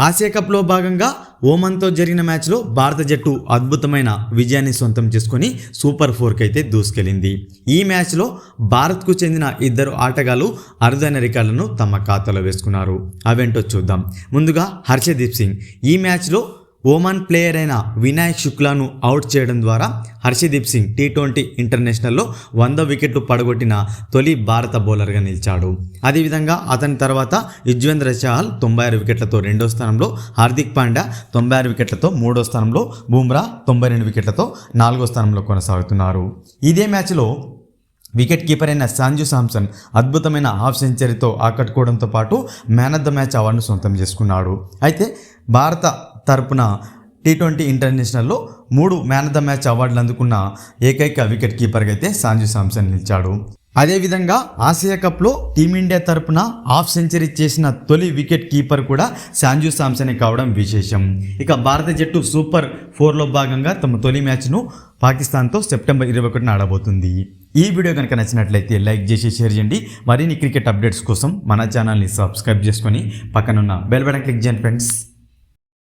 Asia కప్లో భాగంగా ఓమన్తో జరిగిన మ్యాచ్లో భారత జట్టు అద్భుతమైన విజయాన్ని సొంతం చేసుకొని సూపర్ ఫోర్కి అయితే దూసుకెళ్ళింది. ఈ మ్యాచ్లో భారత్కు చెందిన ఇద్దరు ఆటగాళ్ళు అరుదైన రికార్డులను తమ ఖాతాలో వేసుకున్నారు. అవేంటో చూద్దాం. ముందుగా హర్షదీప్ సింగ్. ఈ మ్యాచ్లో ఓమాన్ ప్లేయర్ అయిన వినాయక్ శుక్లాను అవుట్ చేయడం ద్వారా హర్షదీప్ సింగ్ టీ ట్వంటీ ఇంటర్నేషనల్లో వంద వికెట్లు పడగొట్టిన తొలి భారత బౌలర్గా నిలిచాడు. అదేవిధంగా అతని తర్వాత యుజ్వేంద్ర చహల్ తొంభై ఆరు వికెట్లతో రెండో స్థానంలో హార్దిక్ పాండ్యా తొంభై ఆరు వికెట్లతో మూడో స్థానంలో బూమ్రా తొంభై రెండు వికెట్లతో నాలుగో స్థానంలో కొనసాగుతున్నారు. ఇదే మ్యాచ్లో వికెట్ కీపర్ అయిన సాంజు సామ్సన్ అద్భుతమైన హాఫ్ సెంచరీతో ఆకట్టుకోవడంతో పాటు మ్యాన్ ఆఫ్ ద మ్యాచ్ అవార్డును సొంతం చేసుకున్నాడు. అయితే భారత తరపున టీ ట్వంటీ ఇంటర్నేషనల్లో మూడు మ్యాన్ ఆఫ్ ద మ్యాచ్ అవార్డులు అందుకున్న ఏకైక వికెట్ కీపర్గా అయితే సాంజు సామ్సన్ నిలిచాడు. అదేవిధంగా ఆసియా కప్లో టీమిండియా తరపున హాఫ్ సెంచరీ చేసిన తొలి వికెట్ కీపర్ కూడా శాంజు సామ్సనే కావడం విశేషం. ఇక భారత జట్టు సూపర్ ఫోర్లో భాగంగా తమ తొలి మ్యాచ్ను పాకిస్తాన్తో సెప్టెంబర్ ఇరవై ఒకటిన ఆడబోతుంది. ఈ వీడియో కనుక నచ్చినట్లయితే లైక్ చేసి షేర్ చేయండి. మరిన్ని క్రికెట్ అప్డేట్స్ కోసం మన ఛానల్ని సబ్స్క్రైబ్ చేసుకొని పక్కనున్న బెల్ బటన్ క్లిక్ చేయండి ఫ్రెండ్స్.